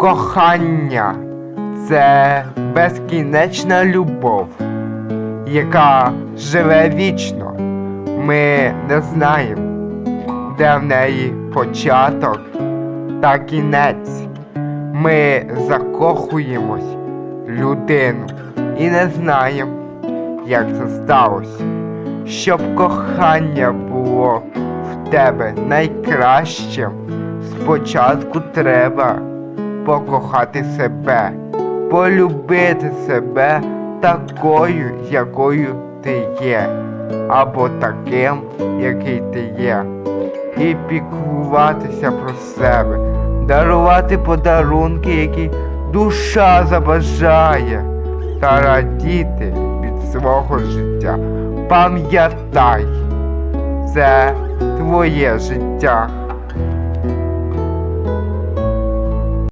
Кохання це безкінечна любов, яка живе вічно. Ми не знаємо, де в неї початок та кінець. Ми закохуємось людину і не знаємо, як це сталося. Щоб кохання було в тебе найкращим, спочатку треба покохати себе, полюбити себе такою, якою ти є, або таким, який ти є, і піклуватися про себе, дарувати подарунки, які душа забажає, та радіти від свого життя. Пам'ятай, це твоє життя.